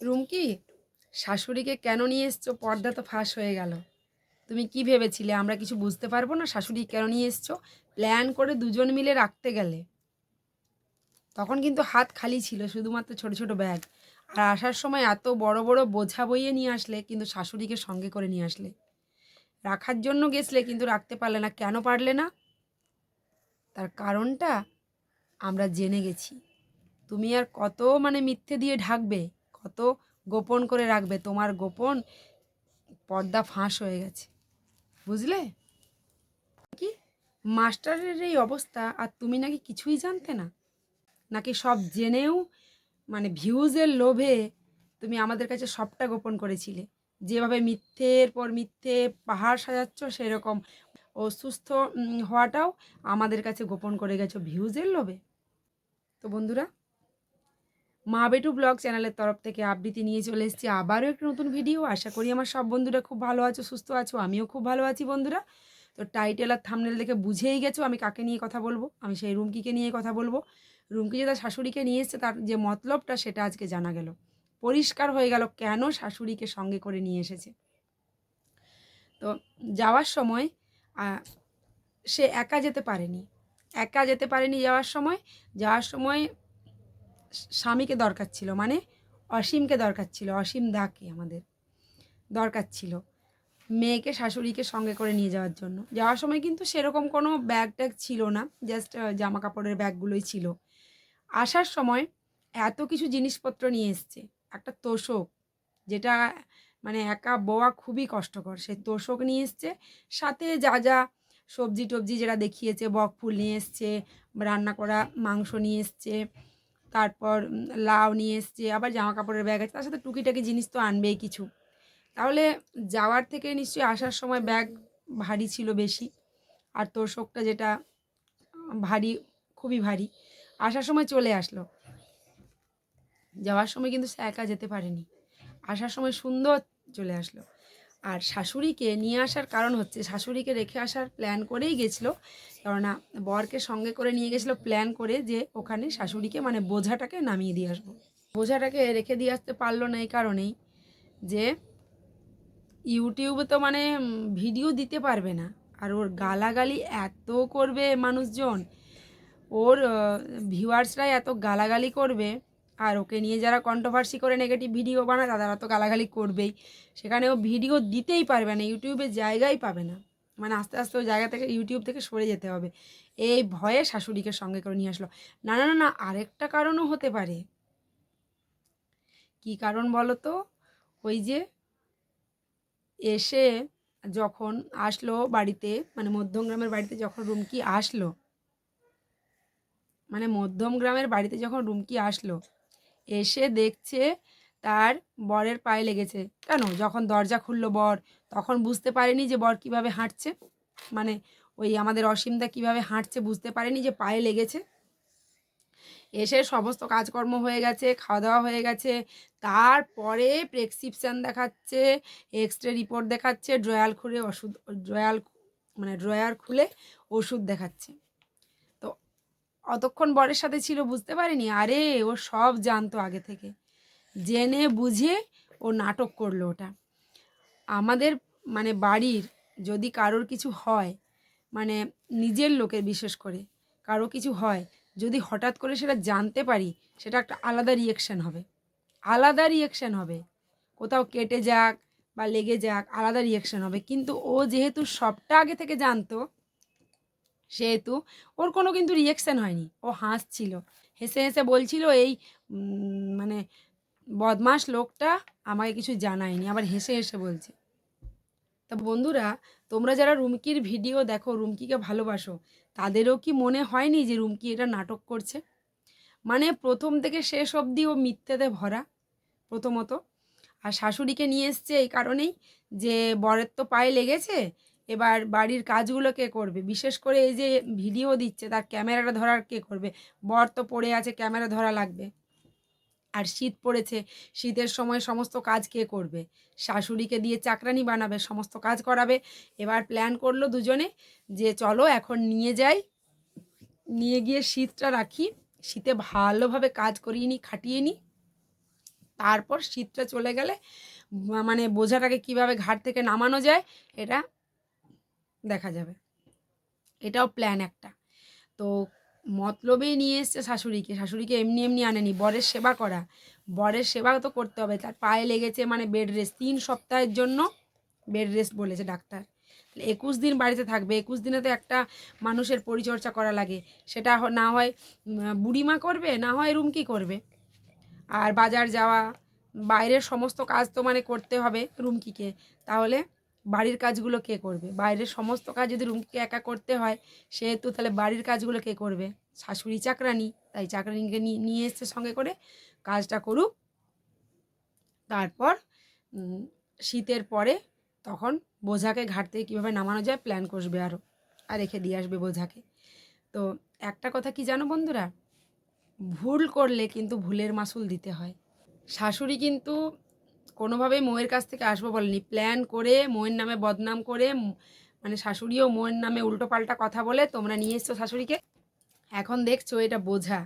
রুমকি শাশুড়িকে কেন নিয়ে এসছো? পর্দা তো ফাঁস হয়ে গেল। তুমি কি ভেবেছিলে? আমরা কিছু বুঝতে পারব না? শাশুড়ি কেন নিয়ে এসছো? প্ল্যান করে দুজন মিলে রাখতে গেলে। তখন কিন্তু হাত খালি ছিল, শুধুমাত্র ছোট ছোট ব্যাগ। আর আসার সময় এত বড় বড় বোঝা বইয়ে নিয়ে আসলে, কিন্তু শাশুড়িকে সঙ্গে করে নিয়ে আসলে। রাখার জন্য গেছলে, কিন্তু রাখতে পারলে না। কেন পারলে না? তার কারণটা আমরা জেনে গেছি। তুমি আর কত মানে মিথ্যে দিয়ে ঢাকবে? কত গোপন করে রাখবে? তোমার গোপন পর্দা ফাঁস হয়ে গেছে। বুঝলে? কি? মাস্টারের এই অবস্থা আর তুমি নাকি কিছুই জানতে না? নাকি সব জেনেও মানে ভিউজের লোভে তুমি আমাদের কাছে সবটা গোপন করেছিলে? যেভাবে মিথ্যের পর মিথ্যে পাহাড় সাজাচ্ছ, সেরকম। অসুস্থ হওয়াটাও আমাদের কাছে গোপন করে গেছো ভিউজের লোভে। তো বন্ধুরা মা বেটু ব্লগ চ্যানেলের তরফ থেকে আবৃত্তি নিয়ে চলে এসেছি। আবারও একটা নতুন ভিডিও। আশা করি আমার সব বন্ধুরা খুব ভালো আছো, সুস্থ আছো। আমিও খুব ভালো আছি বন্ধুরা। তো টাইটেল আর থামনেল দেখে বুঝেই গেছো আমি কাকে নিয়ে কথা বলব। আমি সেই রুমকিকে নিয়ে কথা বলব। রুমকি যে তার শাশুড়িকে নিয়ে এসছে, তার যে মতলবটা সেটা আজকে জানা গেল। পরিষ্কার হয়ে গেল কেন শাশুড়িকে সঙ্গে করে নিয়ে এসেছে। তো যাওয়ার সময় সে একা যেতে পারেনি। একা যেতে পারেনি যাওয়ার সময়। যাওয়ার সময় স্বামীকে দরকার ছিল মানে অসীমকে দরকার ছিল, অসীম দাকে আমাদের দরকার ছিল, মেয়েকে, শাশুড়িকে সঙ্গে করে নিয়ে যাওয়ার জন্য। যাওয়ার সময় কিন্তু সেরকম কোনো ব্যাগ ট্যাগ ছিল না জাস্ট জামা কাপড়ের ব্যাগগুলোই ছিল। আসার সময় এত কিছু জিনিসপত্র নিয়ে এসছে, একটা তোষক, যেটা মানে একা বোয়া খুবই কষ্টকর। সেই তোষক নিয়ে এসছে, সাথে যা যা সবজি টবজি যেটা দেখিয়েছে, বক ফুল নিয়ে এসছে, রান্না করা মাংস নিয়ে এসছে তারপর লাউ নিয়ে এসছে, আবার জামা কাপড়ের ব্যাগ আছে, তার সাথে টুকিটাকি জিনিস তো আনবেই কিছু। তাহলে যাওয়ার থেকে নিশ্চয়ই আসার সময় ব্যাগ ভারী ছিল বেশি, আর তোর শোকটা যেটা ভারী, খুবই ভারী, আসার সময় চলে আসলো। যাওয়ার সময় কিন্তু সে একা যেতে পারেনি, আসার সময় সুন্দর চলে আসলো। আর শাশুড়িকে নিয়ে আসার কারণ হচ্ছে শাশুড়িকে রেখে আসার প্ল্যান করেই গেছিল। কেননা বরকে সঙ্গে করে নিয়ে গেছিল প্ল্যান করে যে ওখানে শাশুড়িকে মানে বোঝাটাকে নামিয়ে দিয়ে আসব। বোঝাটাকে রেখে দিয়ে আসতে পারল না এই কারণেই যে ইউটিউবে তো মানে ভিডিও দিতে পারবে না। আর ওর গালাগালি এত করবে মানুষজন। ওর ভিউয়ার্সরাই এত গালাগালি করবে। আর ওকে নিয়ে যারা কন্ট্রোভার্সি করে নেগেটিভ ভিডিও বানায় তারা তো গালাগালি করবেই। সেখানে ও ভিডিও দিতেই পারবে না ইউটিউবে জায়গাই পাবে না। মানে আস্তে আস্তে ওই জায়গা থেকে ইউটিউব থেকে সরে যেতে হবে। এই ভয়ে শাশুড়িকে সঙ্গে করে নিয়ে আসলো। না না না না, আরেকটা কারণও হতে পারে। কি কারণ বলো তো? ওই যে এসে যখন আসলো বাড়িতে মানে মধ্যম গ্রামের বাড়িতে যখন রুমকি আসলো মানে মধ্যম গ্রামের বাড়িতে যখন রুমকি আসলো এসে দেখছে তার বরের পায়ে লেগেছে। কেন? যখন দরজা খুললো বর, তখন বুঝতে পারেনি যে বর কীভাবে হাঁটছে। মানে ওই আমাদের অসীমদা কীভাবে হাঁটছে বুঝতে পারেনি যে পায়ে লেগেছে। এসে সমস্ত কাজকর্ম হয়ে গেছে খাওয়া দাওয়া হয়ে গেছে। তারপরে প্রেসক্রিপশান দেখাচ্ছে এক্স রে রিপোর্ট দেখাচ্ছে, ড্রয়াল খুলে ওষুধ, ড্রয়াল মানে ড্রয়ার খুলে ওষুধ দেখাচ্ছে। অতক্ষণ বরের সাথে ছিল, বুঝতে পারিনি? আরে, ও সব জানতো আগে থেকে। জেনে বুঝে ও নাটক করল ওটা। আমাদের মানে বাড়ির যদি কারোর কিছু হয় মানে নিজের লোকের বিশেষ করে কারও কিছু হয়, যদি হঠাৎ করে সেটা জানতে পারি, সেটা একটা আলাদা রিয়েকশান হবে। আলাদা রিয়েকশান হবে। কোথাও কেটে যাক বা লেগে যাক, আলাদা রিয়েকশান হবে। কিন্তু ও যেহেতু সবটা আগে থেকে জানতো সেহেতু। ওর কোনো কিন্তু রিয়েকশন হয়নি। ও হাসছিল। হেসে হেসে বলছিল, এই মানে বদমাস লোকটা আমাকে কিছু জানায়নি। আবার হেসে হেসে বলছে, তা বন্ধুরা, তোমরা যারা রুমকির ভিডিও দেখো, রুমকিকে ভালোবাসো, তাদেরও কি মনে হয়নি যে রুমকি এটা নাটক করছে? মানে প্রথম থেকে শেষ অবধি ও মিথ্যেতে ভরা, প্রথমত। আর শাশুড়িকে নিয়ে এসছে এই কারণেই যে বরের তো পায়ে লেগেছে এবার বাড়ির কাজগুলো কে করবে? বিশেষ করে এই যে ভিডিও দিচ্ছে, তার ক্যামেরাটা ধরার কে করবে? বর তো পড়ে আছে, ক্যামেরা ধরা লাগবে। আর শীত পড়েছে, শীতের সময় সমস্ত কাজ কে করবে? শাশুড়িকে দিয়ে চাকরানি বানাবে, সমস্ত কাজ করাবে। এবার প্ল্যান করল দুজনে যে চলো এখন নিয়ে যাই, নিয়ে গিয়ে শীতটা রাখি। শীতে ভালোভাবে কাজ করিয়ে নিই খাটিয়ে নিই তারপর শীতটা চলে গেলে মানে বোঝাটাকে কীভাবে ঘাট থেকে নামানো যায়, এটা দেখা যাবে। এটাও প্ল্যান একটা। তো মতলবেই নিয়ে এসছে শাশুড়িকে। শাশুড়িকে এমনি এমনি আনেনি। বরের সেবা করা। বরের সেবা তো করতে হবে। তার পায়ে লেগেছে মানে বেড রেস্ট তিন সপ্তাহের জন্য বেড রেস্ট বলেছে ডাক্তার। তাহলে একুশ দিন বাড়িতে থাকবে। একুশ দিনে তো একটা মানুষের পরিচর্যা করা লাগে। সেটা না হয় বুড়িমা করবে, না হয় রুমকি করবে। আর বাজার যাওয়া, বাইরের সমস্ত কাজ তো মানে করতে হবে রুমকিকে। তাহলে বাড়ির কাজগুলো কে করবে? বাইরের সমস্ত কাজ যদি রুমকে একা করতে হয়, সেহেতু তাহলে বাড়ির কাজগুলো কে করবে? শাশুড়ি চাকরানি, তাই চাকরানিকে নিয়ে এসছে সঙ্গে করে কাজটা করুক। তারপর শীতের পরে তখন বোঝাকে ঘাট থেকে কীভাবে নামানো যায় প্ল্যান করবে আরও আর রেখে দিয়ে আসবে বোঝাকে। তো একটা কথা কি জানো বন্ধুরা? ভুল করলে কিন্তু ভুলের মাসুল দিতে হয়। শাশুড়ি কিন্তু কোনোভাবেই মোয়ের কাছ থেকে আসব বলেনি। প্ল্যান করে, মোয়ের নামে বদনাম করে মানে শাশুড়িও মোয়ের নামে উল্টোপাল্টা কথা বলে, তোমরা নিয়ে এসছো শাশুড়িকে। এখন দেখছ এটা বোঝা।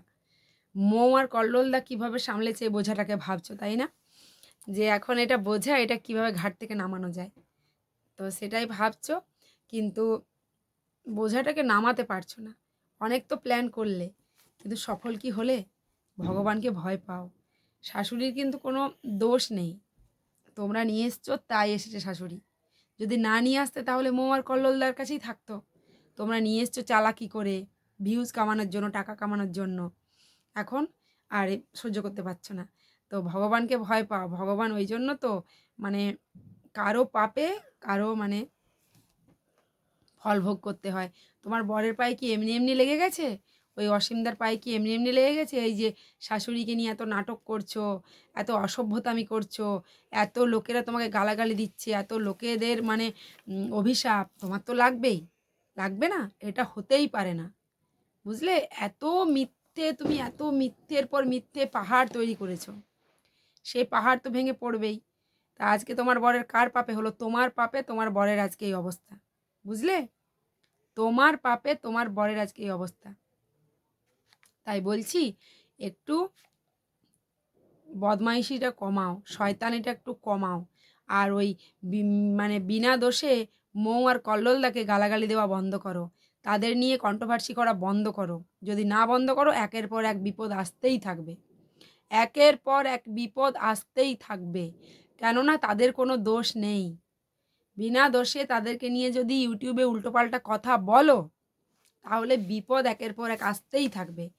মৌ আর কল্লোলদা কীভাবে সামলেছে এই বোঝাটাকে ভাবছ, তাই না? যে এখন এটা বোঝা, এটা কীভাবে ঘাট থেকে নামানো যায়। তো সেটাই ভাবছ, কিন্তু বোঝাটাকে নামাতে পারছ না। অনেক তো প্ল্যান করলে, কিন্তু সফল কি হলে? ভগবানকে ভয় পাও। শাশুড়ির কিন্তু কোনো দোষ নেই। তোমরা নিয়ে এসছো, তাই এসেছে শাশুড়ি। যদি না নিয়ে আসতে, তাহলে মৌ আর কল্লোলদার কাছেই থাকতো। তোমরা নিয়ে এসছো চালাকি করে ভিউজ কামানোর জন্য, টাকা কামানোর জন্য। এখন আর সহ্য করতে পারছ না। তো ভগবানকে ভয় পাও। ভগবান ওই জন্য তো মানে কারও পাপে কারও মানে ফল ভোগ করতে হয়। তোমার বরের পায়ে কি এমনি এমনি লেগে গেছে? ওই অসীমদার পায়ে কি এমনি এমনি লেগে গেছে? এই যে শাশুড়িকে নিয়ে এত নাটক করছ, এত অসভ্যতামি করছ, এত লোকেরা তোমাকে গালাগালি দিচ্ছে, এত লোকেদের মানে অভিশাপ, তোমার তো লাগবেই। লাগবে না, এটা হতেই পারে না। বুঝলে? এত মিথ্যে তুমি, এত মিথ্যের পর মিথ্যে পাহাড় তৈরি করেছ। সেই পাহাড় তো ভেঙে পড়বেই। তা আজকে তোমার বরের কার পাপে হলো? তোমার পাপে তোমার বরের আজকে এই অবস্থা। বুঝলে? তোমার পাপে তোমার বরের আজকে এই অবস্থা। তাই বলছি, একটু বদমাইশিটা কমাও, শয়তানিটা একটু কমাও। আর ওই মানে বিনা দোষে মৌ আর কল্লোলদাকে গালাগালি দেওয়া বন্ধ করো। তাদের নিয়ে কন্ট্রোভার্সি করা বন্ধ করো। যদি না বন্ধ করো, একের পর এক বিপদ আসতেই থাকবে। একের পর এক বিপদ আসতেই থাকবে। কেননা তাদের কোনো দোষ নেই। বিনা দোষে তাদেরকে নিয়ে যদি ইউটিউবে উল্টোপাল্টা কথা বলো, তাহলে বিপদ একের পর এক আসতেই থাকবে।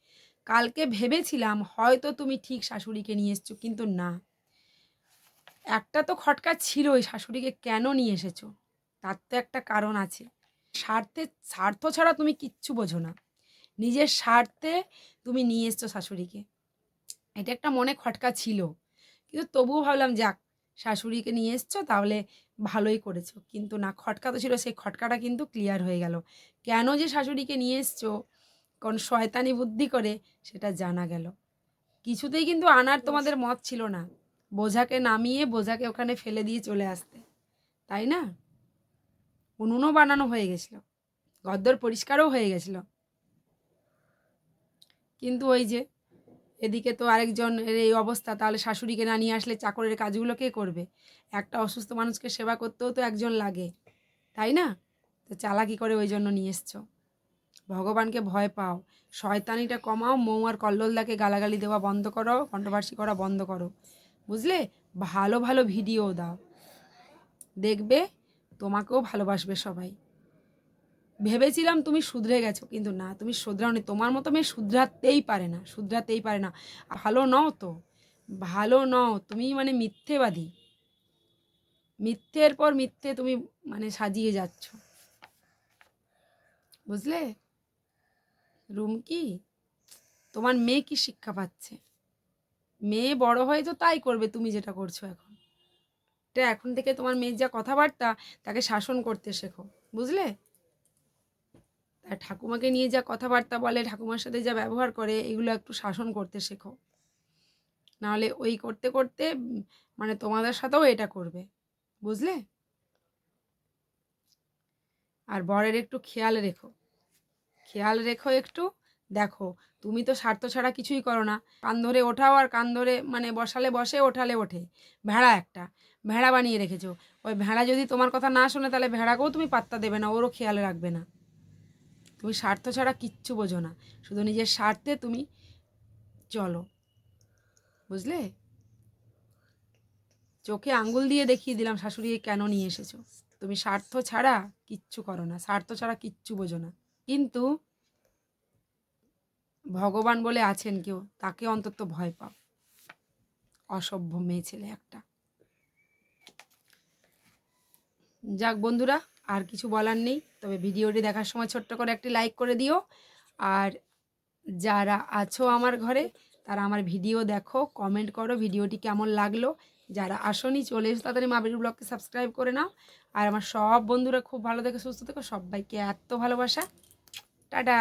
কালকে ভেবেছিলাম হয়তো তুমি ঠিক শাশুড়িকে নিয়ে এসছো, কিন্তু না। একটা তো খটকা ছিল ওই শাশুড়িকে কেন নিয়ে এসেছ? তার তো একটা কারণ আছে। স্বার্থে, স্বার্থ ছাড়া তুমি কিচ্ছু বোঝো না। নিজের স্বার্থে তুমি নিয়ে এসছো শাশুড়িকে। এটা একটা মনে খটকা ছিল। কিন্তু তবুও ভাবলাম, যাক, শাশুড়িকে নিয়ে এসছো, তাহলে ভালোই করেছ। কিন্তু না, খটকা তো ছিল, সেই খটকাটা কিন্তু ক্লিয়ার হয়ে গেল। কেন যে শাশুড়িকে নিয়ে এসছো কোন শয়তানি বুদ্ধি করে সেটা জানা গেল। কিছুতেই কিন্তু আনার তোমাদের মত ছিল না। বোঝাকে নামিয়ে বোঝাকে ওখানে ফেলে দিয়ে চলে আসতে। তাই না? উনুনও বানানো হয়ে গেছিল। গদ্দর পরিষ্কারও হয়ে গেছিল। কিন্তু ওই যে এদিকে তো আরেকজনের এই অবস্থা, তাহলে শাশুড়িকে না নিয়ে আসলে চাকরের কাজগুলো কে করবে? একটা অসুস্থ মানুষকে সেবা করতেও তো একজন লাগে। তাই না? তো চালাকি করে ওই জন্য নিয়ে এসছো। ভগবানকে ভয় পাও। শয়তানিটা কমাও, মৌ আর কল্লোলদাকে গালাগালি দেওয়া বন্ধ করো কন্ট্রোভার্সি করা বন্ধ করো। বুঝলে? ভালো ভালো ভিডিও দাও। দেখবে তোমাকেও ভালোবাসবে সবাই। ভেবেছিলাম তুমি শুধরে গেছো, কিন্তু না, তুমি শুধরাওনি। তোমার মতো মেয়ে শুধরাতেই পারে না, শুধরাতেই পারে না। ভালো নও তো। ভালো নও, তুমি মানে মিথ্যেবাদী। মিথ্যের পর মিথ্যে তুমি মানে সাজিয়ে যাচ্ছ। বুঝলে? রুম কি? তোমার মেয়ে কি শিক্ষা পাচ্ছে? মেয়ে বড় হয়ে তো তাই করবে, তুমি যেটা করছ এখন। এটা এখন থেকে তোমার মেয়ের যা কথাবার্তা, তাকে শাসন করতে শেখো, বুঝলে? তার ঠাকুমাকে নিয়ে যা কথাবার্তা বলে, ঠাকুমার সাথে যা ব্যবহার করে, এগুলো একটু শাসন করতে শেখো। নাহলে ওই করতে করতে মানে তোমাদের সাথেও এটা করবে, বুঝলে? আর বরের একটু খেয়াল রেখো। খেয়াল রেখো একটু। দেখো, তুমি তো স্বার্থ ছাড়া কিছুই করো না। কান ধরে ওঠাও আর কান ধরে মানে বসালে বসে, ওঠালে ওঠে। ভেড়া একটা। ভেড়া বানিয়ে রেখেছো। ওই ভেড়া যদি তোমার কথা না শোনে, তাহলে ভেড়াকেও তুমি পাত্তা দেবে না, ওরও খেয়াল রাখবে না। তুমি স্বার্থ ছাড়া কিচ্ছু বোঝো না। শুধু নিজের স্বার্থে তুমি চলো। বুঝলে? চোখে আঙ্গুল দিয়ে দেখিয়ে দিলাম শাশুড়ি কেন নিয়ে এসেছ? তুমি স্বার্থ ছাড়া কিচ্ছু করো না। স্বার্থ ছাড়া কিচ্ছু বোঝো না। কিন্তু ভগবান বলে আছেন কেউ, তাকে অন্তত ভয় পাও। অসভ্য মেয়ে ছেলে একটা। যাক বন্ধুরা, আর কিছু বলার নেই, তবে ভিডিওটি দেখার সময় ছোট্ট করে একটি লাইক করে দিও। আর যারা আছো আমার ঘরে, তারা আমার ভিডিও দেখো কমেন্ট করো, ভিডিওটি কেমন লাগল। যারা আসনি, চলে এসো তাড়াতাড়ি মাবির ব্লগকে সাবস্ক্রাইব করে নাও। আর আমার সব বন্ধুরা খুব ভালো থেকে, সুস্থ থেকো, সবাইকে এত ভালোবাসা। টাটা।